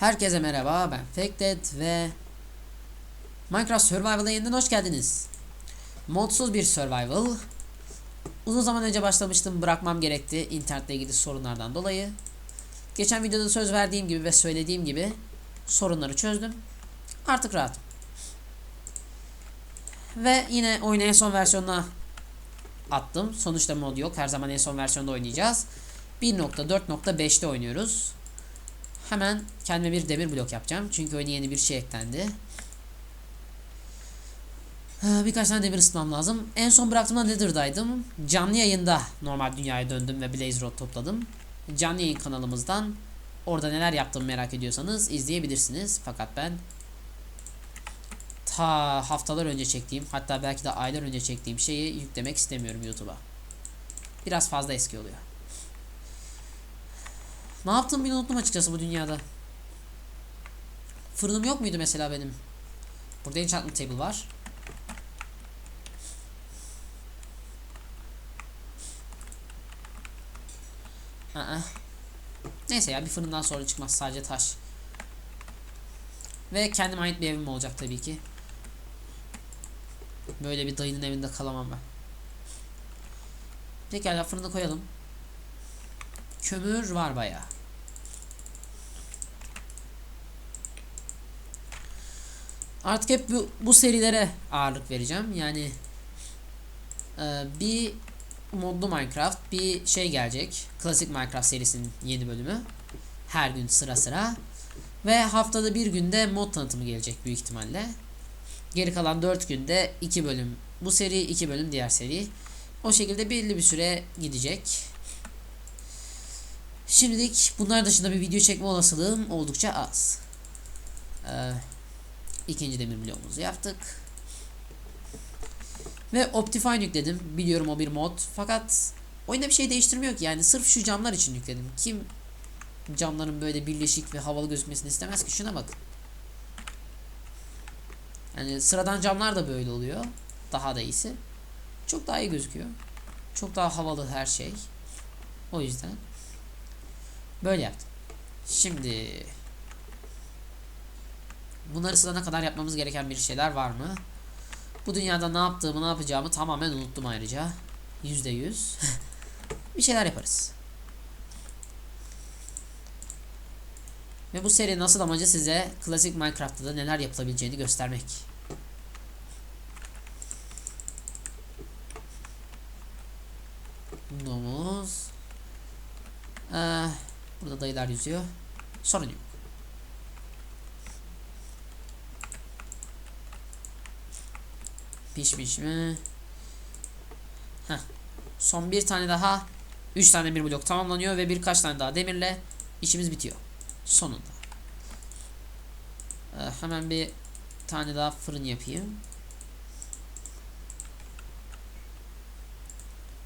Herkese merhaba ben Fakted ve Minecraft Survival'a yeniden hoş geldiniz. Modsuz bir survival. Uzun zaman önce başlamıştım bırakmam gerekti internetle ilgili sorunlardan dolayı. Geçen videoda söz verdiğim gibi ve söylediğim gibi sorunları çözdüm. Artık rahatım. Ve yine oyunu en son versiyonuna attım. Sonuçta mod yok. Her zaman en son versiyonda oynayacağız. 1.4.5'te oynuyoruz. Hemen kendime bir demir blok yapacağım. Çünkü oyuna yeni bir şey eklendi. Ha, Birkaç tane demir ısıtmam lazım. En son bıraktığımda Nether'daydım. Canlı yayında normal dünyaya döndüm ve Blaze Rod topladım. Canlı yayın kanalımızdan orada neler yaptığımı merak ediyorsanız izleyebilirsiniz. Fakat ben ta haftalar önce çektiğim hatta belki de aylar önce çektiğim şeyi yüklemek istemiyorum YouTube'a. Biraz fazla eski oluyor. Ne yaptığımı bile unuttum açıkçası bu dünyada. Fırınım yok muydu mesela benim? Burada enchantment table var. Aa. Neyse ya bir fırından sonra çıkmaz sadece taş. Ve kendime ait bir evim olacak tabii ki. Böyle bir dayının evinde kalamam ben. Pekala fırına koyalım. Kömür var bayağı. Artık hep bu, bu serilere ağırlık vereceğim. Yani e, bir modlu Minecraft, bir şey gelecek. Klasik Minecraft serisinin yeni bölümü. Her gün sıra sıra. Ve haftada bir günde mod tanıtımı gelecek büyük ihtimalle. Geri kalan 4 günde 2 bölüm bu seri, 2 bölüm diğer seri. O şekilde belli bir süre gidecek. Şimdilik bunlar dışında bir video çekme olasılığım oldukça az. Ee, ikinci demir bloğumuzu yaptık. Ve Optifine yükledim. Biliyorum o bir mod. Fakat oyunda bir şey değiştirmiyor ki. Yani sırf şu camlar için yükledim. Kim camların böyle birleşik ve havalı gözükmesini istemez ki? Şuna bakın. Yani sıradan camlar da böyle oluyor. Daha da iyisi. Çok daha iyi gözüküyor. Çok daha havalı her şey. O yüzden böyle yaptım. Şimdi bunları sırana kadar yapmamız gereken bir şeyler var mı? Bu dünyada ne yaptığımı ne yapacağımı tamamen unuttum ayrıca. Yüzde yüz. bir şeyler yaparız. Ve bu seri nasıl amacı size klasik Minecraft'ta da neler yapılabileceğini göstermek. Domuz. Ee, burada dayılar yüzüyor. Sorun yok. Pişmiş mi? Heh. Son bir tane daha. Üç tane bir blok tamamlanıyor ve birkaç tane daha demirle işimiz bitiyor. Sonunda. Ee, hemen bir tane daha fırın yapayım.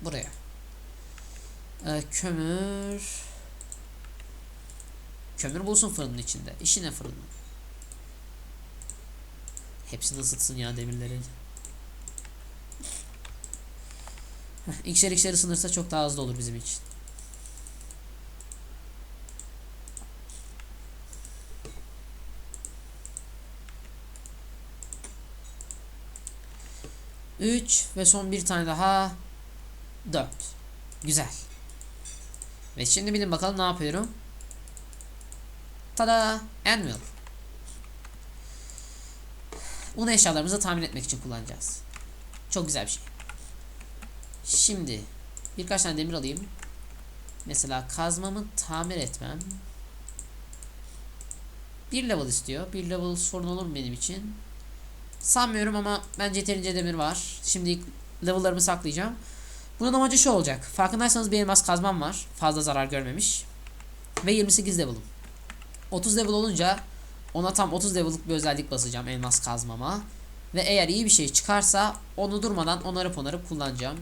Buraya. Ee, kömür. Kömür bulsun fırının içinde. İşi ne fırının? Hepsini ısıtsın ya demirleri. İkişer ikişer ısınırsa çok daha hızlı olur bizim için. Üç ve son bir tane daha. Dört. Güzel. Ve şimdi bilin bakalım ne yapıyorum. Tada! Anvil. Bunu eşyalarımızı tahmin etmek için kullanacağız. Çok güzel bir şey. Şimdi birkaç tane demir alayım. Mesela kazmamı tamir etmem. Bir level istiyor. Bir level sorun olur mu benim için? Sanmıyorum ama bence yeterince demir var. Şimdi level'larımı saklayacağım. Bunun amacı şu olacak. Farkındaysanız bir elmas kazmam var. Fazla zarar görmemiş. Ve 28 level'ım. 30 level olunca ona tam 30 level'lık bir özellik basacağım elmas kazmama. Ve eğer iyi bir şey çıkarsa onu durmadan onarıp onarıp kullanacağım.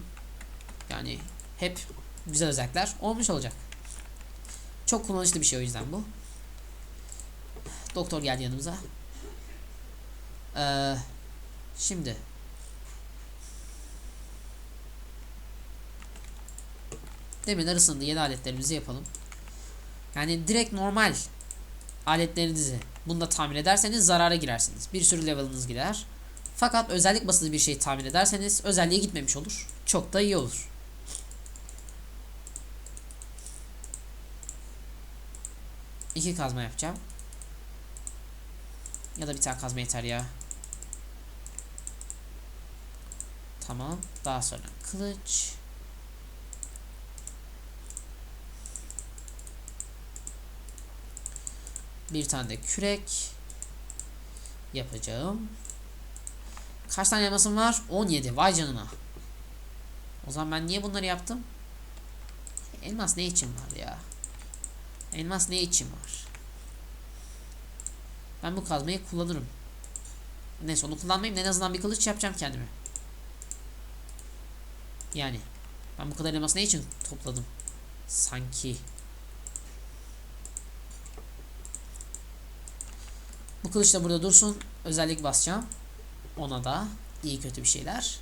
Yani hep güzel özellikler olmuş olacak. Çok kullanışlı bir şey o yüzden bu. Doktor geldi yanımıza. Ee, şimdi Demirler ısındı. Yeni aletlerimizi yapalım. Yani direkt normal aletlerinizi bunda tamir ederseniz zarara girersiniz. Bir sürü level'ınız gider. Fakat özellik basılı bir şey tamir ederseniz özelliğe gitmemiş olur. Çok da iyi olur. İki kazma yapacağım. Ya da bir tane kazma yeter ya. Tamam. Daha sonra kılıç. Bir tane de kürek yapacağım. Kaç tane elmasım var? 17. Vay canına. O zaman ben niye bunları yaptım? Elmas ne için var ya? Elmas ne için var? Ben bu kazmayı kullanırım. Neyse onu kullanmayayım. En azından bir kılıç yapacağım kendime. Yani. Ben bu kadar elması ne için topladım? Sanki. Bu kılıç da burada dursun. Özellik basacağım. Ona da iyi kötü bir şeyler.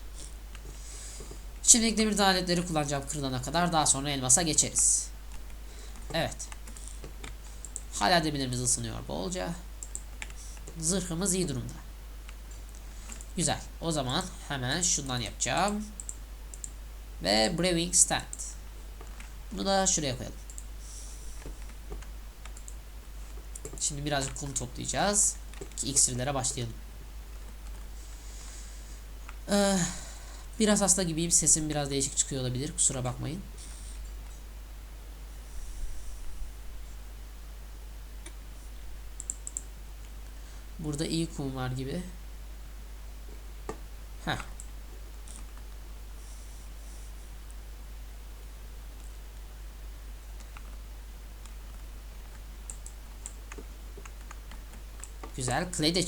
Şimdilik demir aletleri kullanacağım kırılana kadar. Daha sonra elmasa geçeriz. Evet. Hala demirlerimiz ısınıyor bolca. Zırhımız iyi durumda. Güzel. O zaman hemen şundan yapacağım. Ve brewing stand. Bunu da şuraya koyalım. Şimdi birazcık kum toplayacağız. Ki iksirlere başlayalım. Ee, biraz hasta gibiyim. Sesim biraz değişik çıkıyor olabilir. Kusura bakmayın. Burada iyi kum var gibi. Heh. Güzel. Clay de.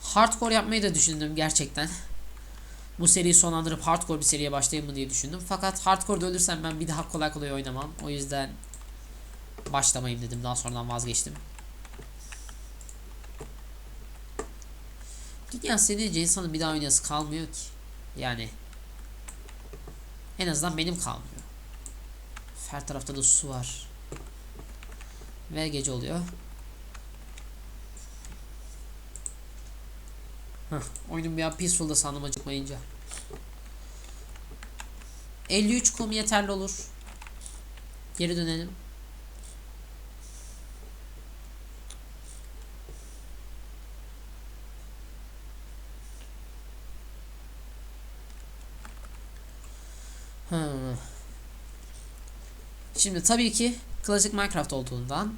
Hardcore yapmayı da düşündüm gerçekten. Bu seriyi sonlandırıp hardcore bir seriye başlayayım mı diye düşündüm. Fakat hardcore'da ölürsem ben bir daha kolay kolay oynamam. O yüzden başlamayayım dedim. Daha sonradan vazgeçtim. Dünya senince insanın bir daha oynayası kalmıyor ki. Yani en azından benim kalmıyor. Her tarafta da su var. Ve gece oluyor. Heh, oyunun bir an peaceful'da sandım acıkmayınca. 53 kum yeterli olur. Geri dönelim. Şimdi tabii ki klasik Minecraft olduğundan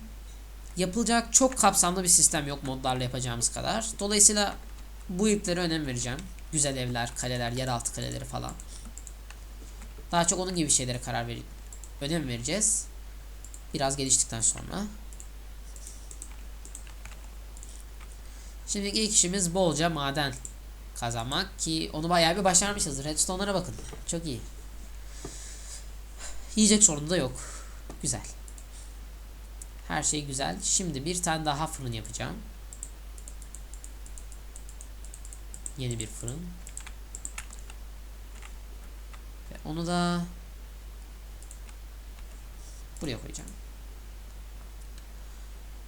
yapılacak çok kapsamlı bir sistem yok modlarla yapacağımız kadar. Dolayısıyla bu iplere önem vereceğim. Güzel evler, kaleler, yeraltı kaleleri falan. Daha çok onun gibi şeylere karar verip önem vereceğiz. Biraz geliştikten sonra. Şimdi ilk işimiz bolca maden kazanmak ki onu bayağı bir başarmışızdır. Redstone'lara bakın. Çok iyi. Yiyecek sorunu da yok. Güzel. Her şey güzel. Şimdi bir tane daha fırın yapacağım. Yeni bir fırın. Ve onu da buraya koyacağım.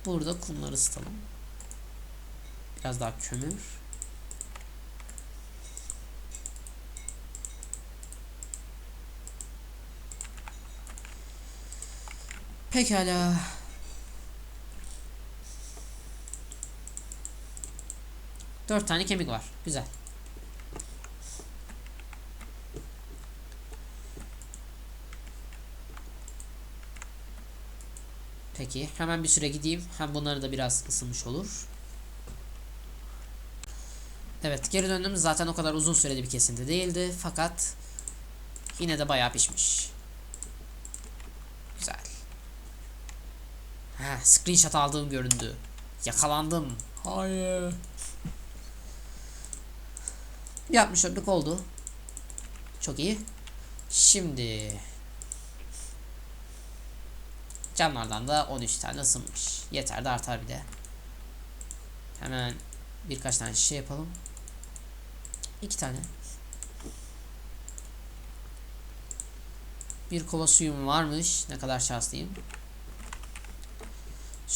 Burada kumları ısıtalım. Biraz daha kömür. Pekala. Dört tane kemik var. Güzel. Peki. Hemen bir süre gideyim. Hem bunları da biraz ısınmış olur. Evet. Geri döndüğümüz zaten o kadar uzun süreli bir kesinti değildi. Fakat yine de bayağı pişmiş. Güzel. Heh, screenshot aldığım göründü. Yakalandım. Hayır. Bir 64'lük oldu. Çok iyi. Şimdi camlardan da 13 tane ısınmış. Yeter de artar bir de. Hemen birkaç tane şişe yapalım. İki tane. Bir kova suyum varmış. Ne kadar şanslıyım.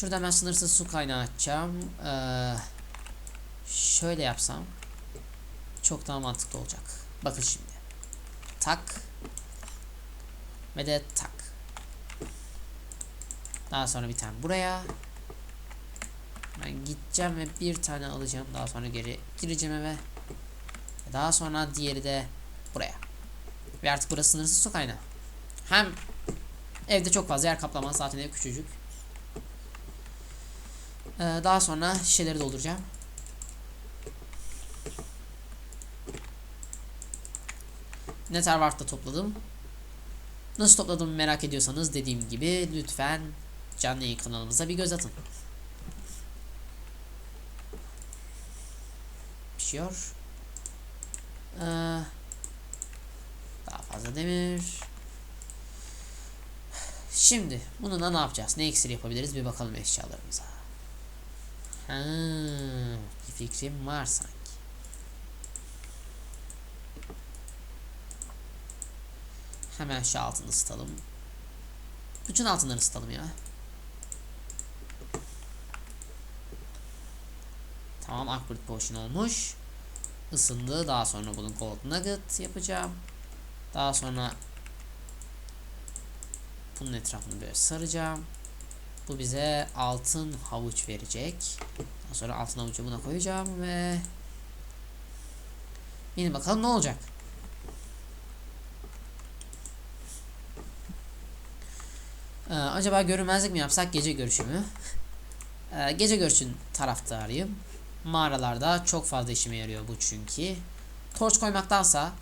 Şurada ben sınırsız su kaynağı açacağım. Ee, şöyle yapsam çok daha mantıklı olacak. Bakın şimdi. Tak. Ve de tak. Daha sonra bir tane buraya. Ben gideceğim ve bir tane alacağım. Daha sonra geri gireceğim eve. Ve Daha sonra diğeri de buraya. Ve artık burası sınırsız su kaynağı. Hem evde çok fazla yer kaplamaz. Zaten ev küçücük. Ee, daha sonra şişeleri dolduracağım. Nether Wart da topladım. Nasıl topladım merak ediyorsanız dediğim gibi lütfen canlı yayın kanalımıza bir göz atın. Pişiyor. Ee, daha fazla demir. Şimdi bununla ne yapacağız? Ne iksir yapabiliriz? Bir bakalım eşyalarımıza. Ha, bir fikrim var sanki. Hemen şu altını ısıtalım. Bütün altınları ısıtalım ya. Tamam Akbert Potion olmuş. Isındı. Daha sonra bunun Gold Nugget yapacağım. Daha sonra bunun etrafını böyle saracağım. Bu bize altın havuç verecek. Daha sonra altın havucu buna koyacağım ve Yine bakalım ne olacak. Ee, acaba görünmezlik mi yapsak gece görüşü mü? Ee, gece görüşün taraftarıyım. Mağaralarda çok fazla işime yarıyor bu çünkü. Torç koymaktansa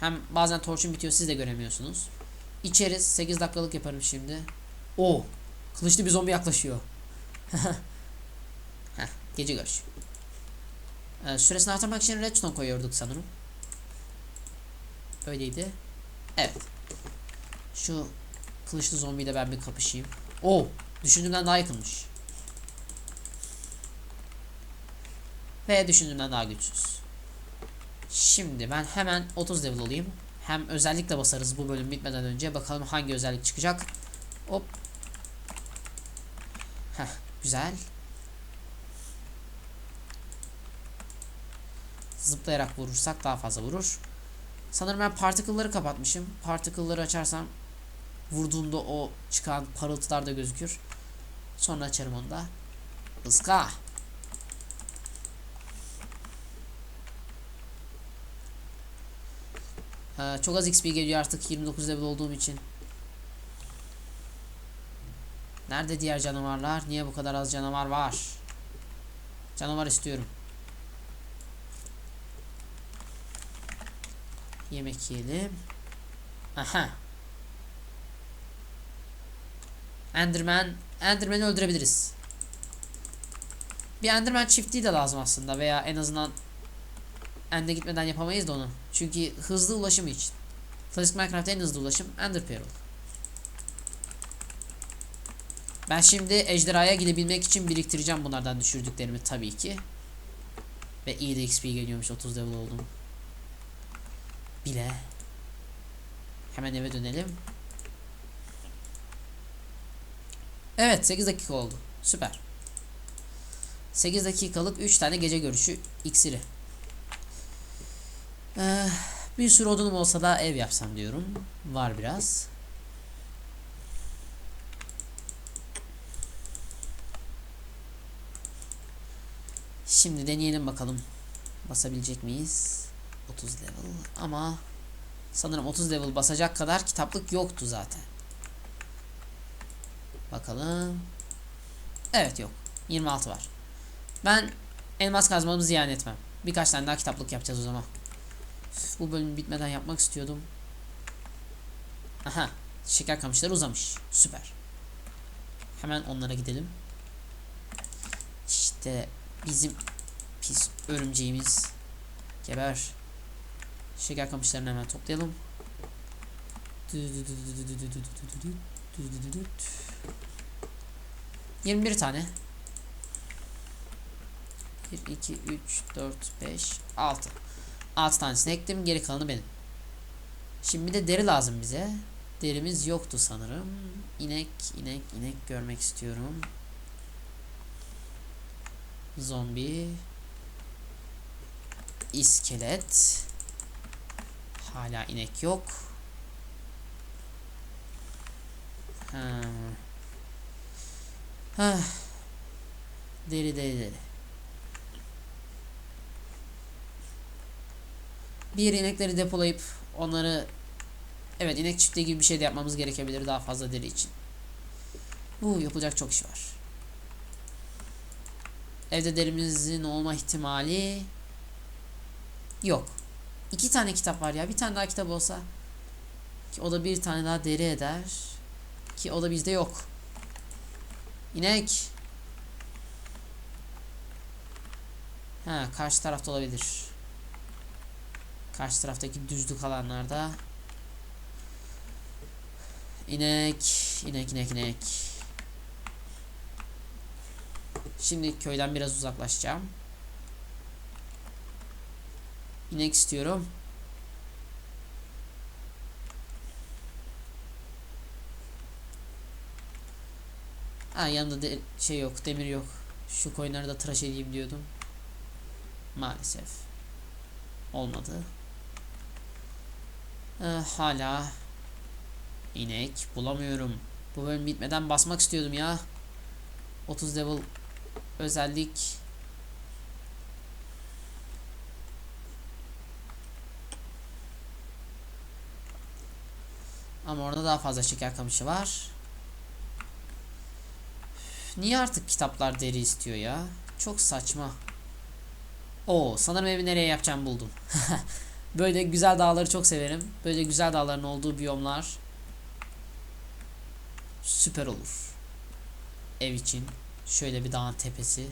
hem bazen torçun bitiyor siz de göremiyorsunuz. İçeriz 8 dakikalık yaparım şimdi. O kılıçlı bir zombi yaklaşıyor. Heh, gece görüş. Ee, süresini artırmak için redstone koyuyorduk sanırım. Öyleydi. Evet. Şu kılıçlı zombiyle ben bir kapışayım. O düşündüğümden daha yakınmış. Ve düşündüğümden daha güçsüz. Şimdi ben hemen 30 level olayım. Hem özellikle basarız bu bölüm bitmeden önce. Bakalım hangi özellik çıkacak. Hop. Heh, güzel. Zıplayarak vurursak daha fazla vurur. Sanırım ben particle'ları kapatmışım. Particle'ları açarsam vurduğumda o çıkan parıltılar da gözükür. Sonra açarım onu da. Iska. Ee, çok az XP geliyor artık 29 level olduğum için. Nerede diğer canavarlar? Niye bu kadar az canavar var? Canavar istiyorum. Yemek yiyelim. Aha. Enderman. Enderman'i öldürebiliriz. Bir Enderman çiftliği de lazım aslında veya en azından End'e gitmeden yapamayız da onu. Çünkü hızlı ulaşım için. Classic Minecraft'ta en hızlı ulaşım Ender Pearl. Ben şimdi ejderhaya gidebilmek için biriktireceğim bunlardan düşürdüklerimi tabii ki. Ve iyi de XP geliyormuş 30 level oldum. Bile. Hemen eve dönelim. Evet 8 dakika oldu. Süper. 8 dakikalık 3 tane gece görüşü iksiri. Ee, bir sürü odunum olsa da ev yapsam diyorum. Var biraz. Şimdi deneyelim bakalım. Basabilecek miyiz? 30 level ama sanırım 30 level basacak kadar kitaplık yoktu zaten. Bakalım. Evet yok. 26 var. Ben elmas kazmamı ziyan etmem. Birkaç tane daha kitaplık yapacağız o zaman. Üf, bu bölüm bitmeden yapmak istiyordum. Aha. Şeker kamışları uzamış. Süper. Hemen onlara gidelim. İşte bizim pis örümceğimiz. Geber. Şeker kamışlarını hemen toplayalım. 21 tane. 1, 2, 3, 4, 5, 6. 6 tanesini ekledim. Geri kalanı benim. Şimdi bir de deri lazım bize. Derimiz yoktu sanırım. İnek, inek, inek görmek istiyorum. Zombi. İskelet. Hala inek yok. Ha. Deri deri deri. Bir inekleri depolayıp onları Evet inek çiftliği gibi bir şey de yapmamız gerekebilir daha fazla deri için. Bu yapılacak çok iş var. Evde derimizin olma ihtimali yok. İki tane kitap var ya. Bir tane daha kitap olsa ki o da bir tane daha deri eder. Ki o da bizde yok. İnek. Ha karşı tarafta olabilir. Karşı taraftaki düzlük alanlarda. İnek, inek, inek, inek. Şimdi köyden biraz uzaklaşacağım. İnek istiyorum. Ha yanında de şey yok, demir yok. Şu koyunları da tıraş edeyim diyordum. Maalesef. Olmadı. Ee, hala inek bulamıyorum. Bu bölüm bitmeden basmak istiyordum ya. 30 level özellik Ama orada daha fazla şeker kamışı var. Niye artık kitaplar deri istiyor ya? Çok saçma. Oo, sanırım evi nereye yapacağım buldum. Böyle güzel dağları çok severim. Böyle güzel dağların olduğu biyomlar süper olur. Ev için şöyle bir dağın tepesi,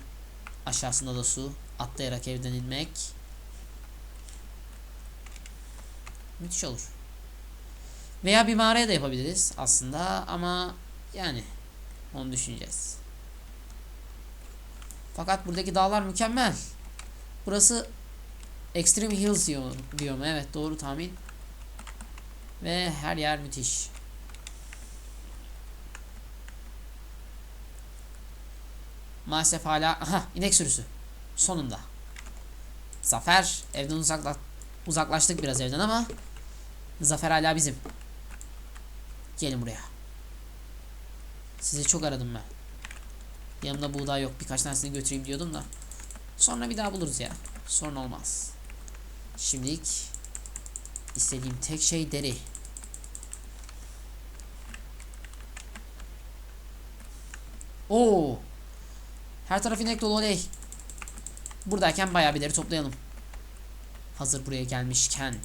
aşağısında da su, atlayarak evden inmek müthiş olur. Veya bir mağaraya da yapabiliriz aslında ama yani onu düşüneceğiz. Fakat buradaki dağlar mükemmel. Burası Extreme Hills biyomu. Evet doğru tahmin. Ve her yer müthiş. Maalesef hala... Aha inek sürüsü. Sonunda. Zafer. Evden uzakla uzaklaştık biraz evden ama Zafer hala bizim. Gelin buraya. Sizi çok aradım ben. Yanımda buğday yok. Birkaç tanesini götüreyim diyordum da. Sonra bir daha buluruz ya. Sorun olmaz. Şimdilik istediğim tek şey deri. Oo. Her taraf inek dolu oley. Buradayken bayağı bir deri toplayalım. Hazır buraya gelmişken.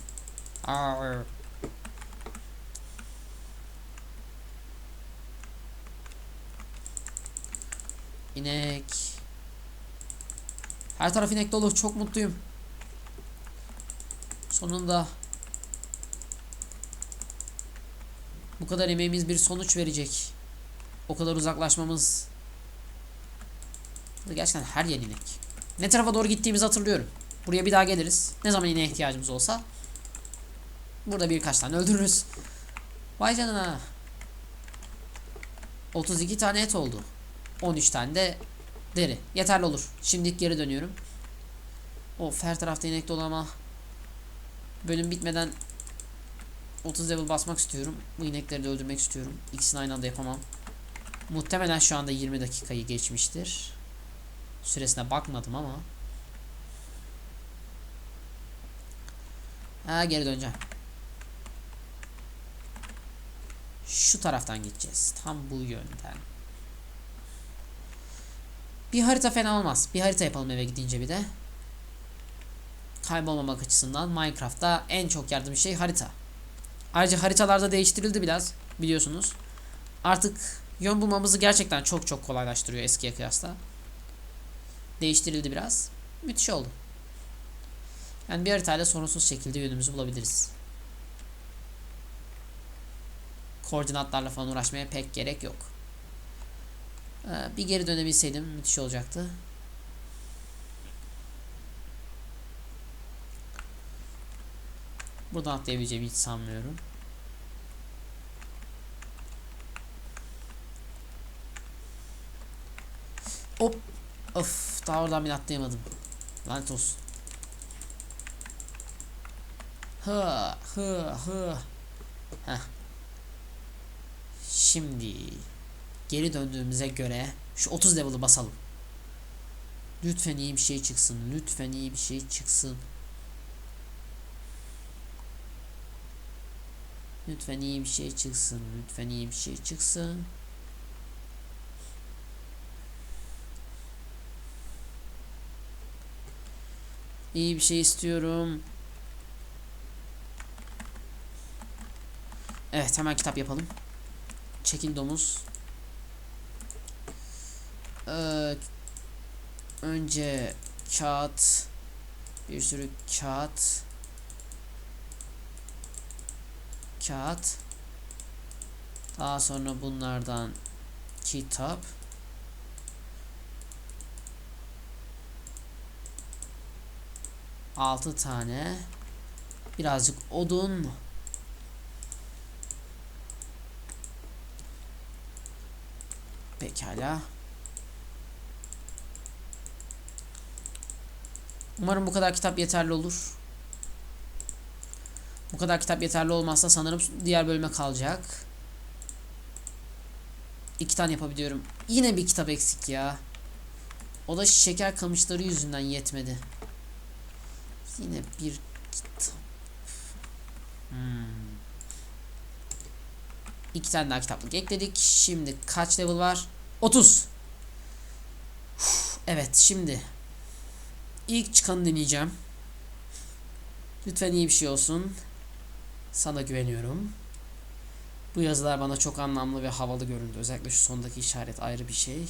Arr. İnek. Her taraf inek dolu. Çok mutluyum. Sonunda bu kadar emeğimiz bir sonuç verecek. O kadar uzaklaşmamız. Gerçekten her yer inek. Ne tarafa doğru gittiğimizi hatırlıyorum. Buraya bir daha geliriz. Ne zaman ineğe ihtiyacımız olsa. Burada birkaç tane öldürürüz. Vay canına. 32 tane et oldu. 13 tane de deri. Yeterli olur. Şimdilik geri dönüyorum. Of her tarafta inek dolu ama bölüm bitmeden 30 level basmak istiyorum. Bu inekleri de öldürmek istiyorum. İkisini aynı anda yapamam. Muhtemelen şu anda 20 dakikayı geçmiştir. Süresine bakmadım ama. Ha geri döneceğim. Şu taraftan gideceğiz. Tam bu yönden. Bir harita fena olmaz. Bir harita yapalım eve gidince bir de. Kaybolmamak açısından Minecraft'ta en çok yardım şey harita. Ayrıca haritalarda değiştirildi biraz biliyorsunuz. Artık yön bulmamızı gerçekten çok çok kolaylaştırıyor eskiye kıyasla. Değiştirildi biraz. Müthiş oldu. Yani bir haritayla sorunsuz şekilde yönümüzü bulabiliriz. Koordinatlarla falan uğraşmaya pek gerek yok. Ee, bir geri dönebilseydim müthiş olacaktı. Buradan atlayabileceğimi hiç sanmıyorum. Hop. Of. Daha oradan bile atlayamadım. Lanet olsun. Hı hı hı. Heh. Şimdi geri döndüğümüze göre şu 30 level'ı basalım. Lütfen iyi bir şey çıksın. Lütfen iyi bir şey çıksın. Lütfen iyi bir şey çıksın. Lütfen iyi bir şey çıksın. İyi bir şey istiyorum. Evet hemen kitap yapalım. Çekil domuz. Ee, önce kağıt bir sürü kağıt. Kağıt. Daha sonra bunlardan kitap. Altı tane. Birazcık odun. Pekala umarım bu kadar kitap yeterli olur bu kadar kitap yeterli olmazsa sanırım diğer bölüme kalacak. İki tane yapabiliyorum. Yine bir kitap eksik ya. O da şeker kamışları yüzünden yetmedi. Yine bir kitap. Hmm. İki tane daha kitaplık ekledik. Şimdi kaç level var? 30. Uf, evet şimdi. İlk çıkanı deneyeceğim. Lütfen iyi bir şey olsun. Sana güveniyorum. Bu yazılar bana çok anlamlı ve havalı göründü. Özellikle şu sondaki işaret ayrı bir şey.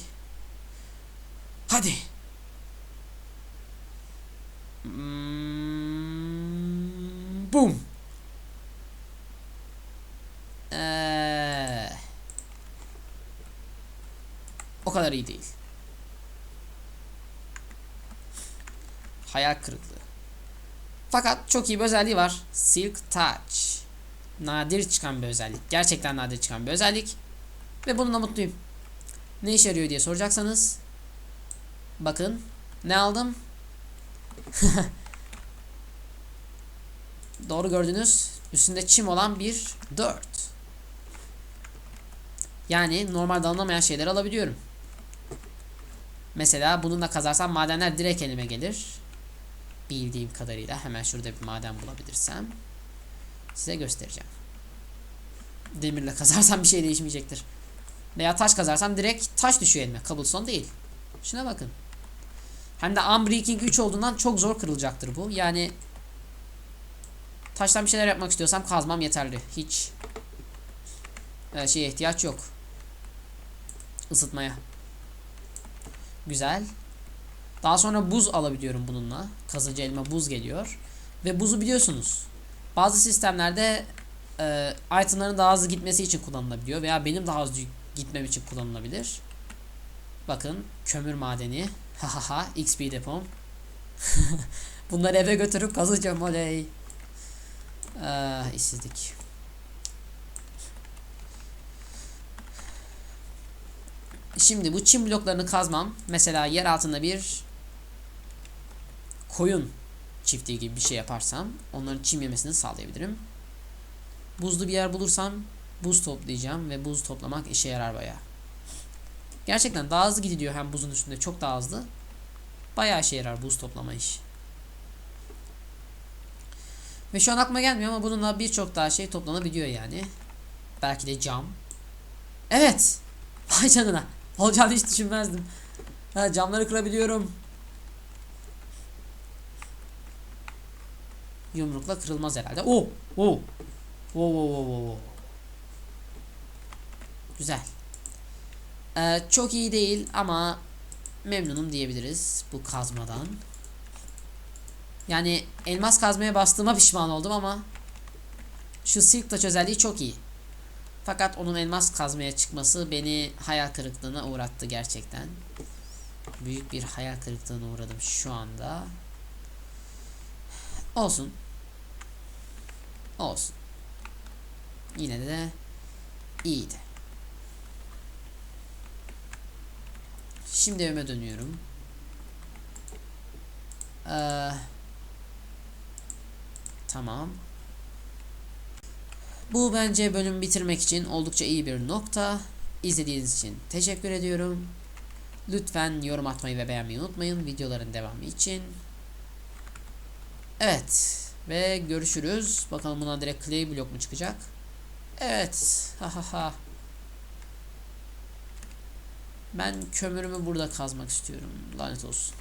Hadi. Hmm, boom. Ee, o kadar iyi değil. Hayal kırıklığı. Fakat çok iyi bir özelliği var. Silk Touch. Nadir çıkan bir özellik. Gerçekten nadir çıkan bir özellik. Ve bununla mutluyum. Ne işe yarıyor diye soracaksanız. Bakın. Ne aldım? Doğru gördünüz. Üstünde çim olan bir 4. Yani normalde alınamayan şeyler alabiliyorum. Mesela bununla kazarsam madenler direkt elime gelir bildiğim kadarıyla hemen şurada bir maden bulabilirsem size göstereceğim. Demirle kazarsam bir şey değişmeyecektir. Veya taş kazarsam direkt taş düşüyor elime. Cobblestone değil. Şuna bakın. Hem de Unbreaking 3 olduğundan çok zor kırılacaktır bu. Yani taştan bir şeyler yapmak istiyorsam kazmam yeterli. Hiç e, şeye ihtiyaç yok. Isıtmaya. Güzel. Daha sonra buz alabiliyorum bununla. Kazıcı elma buz geliyor. Ve buzu biliyorsunuz. Bazı sistemlerde e, itemların daha hızlı gitmesi için kullanılabiliyor. Veya benim daha hızlı gitmem için kullanılabilir. Bakın kömür madeni. Hahaha XP depom. Bunları eve götürüp kazacağım oley. Ee, işsizlik. Şimdi bu çim bloklarını kazmam. Mesela yer altında bir koyun çiftliği gibi bir şey yaparsam onların çim yemesini sağlayabilirim. Buzlu bir yer bulursam buz toplayacağım ve buz toplamak işe yarar baya. Gerçekten daha hızlı gidiyor hem buzun üstünde çok daha hızlı. Bayağı işe yarar buz toplama iş. Ve şu an aklıma gelmiyor ama bununla birçok daha şey toplanabiliyor yani. Belki de cam. Evet. Vay canına. Olacağını hiç düşünmezdim. Ha, camları kırabiliyorum. Yumrukla kırılmaz herhalde. Oo, oo. Oo, oo, oo. Güzel. Ee, çok iyi değil ama memnunum diyebiliriz bu kazmadan. Yani elmas kazmaya bastığıma pişman oldum ama şu silk touch özelliği çok iyi. Fakat onun elmas kazmaya çıkması beni hayal kırıklığına uğrattı gerçekten. Büyük bir hayal kırıklığına uğradım şu anda. Olsun. Olsun. Yine de iyiydi. Şimdi evime dönüyorum. Ee, tamam. Bu bence bölüm bitirmek için oldukça iyi bir nokta. İzlediğiniz için teşekkür ediyorum. Lütfen yorum atmayı ve beğenmeyi unutmayın videoların devamı için. Evet. Ve görüşürüz. Bakalım buna direkt clay blok mu çıkacak? Evet. Ha ha ha. Ben kömürümü burada kazmak istiyorum. Lanet olsun.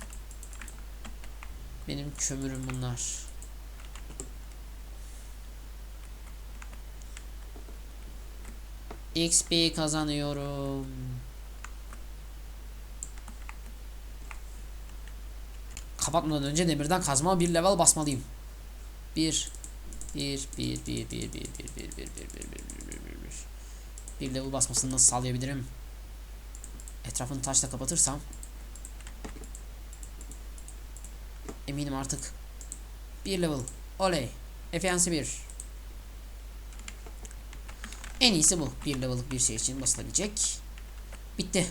Benim kömürüm bunlar. XP kazanıyorum. Kapatmadan önce demirden kazma bir level basmalıyım. 1 1 1 1 1 1 1 1 1 1 1 1 1 1 1 level basmasını nasıl sağlayabilirim? Etrafını taşla kapatırsam Eminim artık 1 level Oley Efensi 1 En iyisi bu 1 level'lık bir şey için basılabilecek Bitti